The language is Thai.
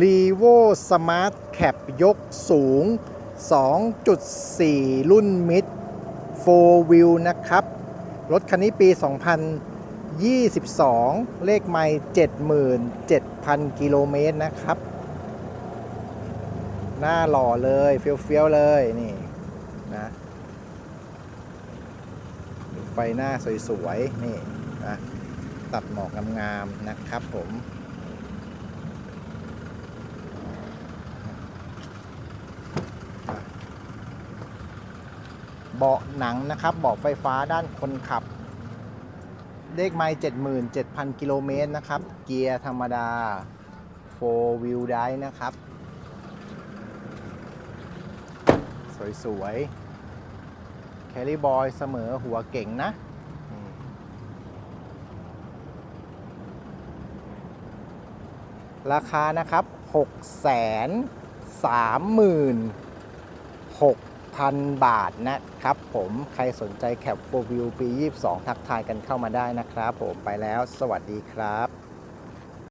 r e v o Smart Cap ยกสูง 2.4 รุ่นมิด4 Wheel นะครับ รถคันนี้ปี 2022 เลขไม่77,000 กิโลเมตรนะครับ หน้าหล่อเลยเฟี้ยวๆเลยนี่นะไฟหน้าสวยๆ นี่นะตัดหมอกงามๆนะครับผม เบาะหนังนะครับเบาะไฟฟ้าด้านคนขับ เลขไมล์77,000 กิโลเมตรนะครับ เกียร์ธรรมดา 4 wheel drive นะครับ สวยๆแคลิบอยเสมอหัวเก่งนะราคานะครับ 6 3 6,000 บาทนะครับผมใครสนใจแคป4 View ปี 22 ทักทายกันเข้ามาได้นะครับผมไปแล้ว สวัสดีครับ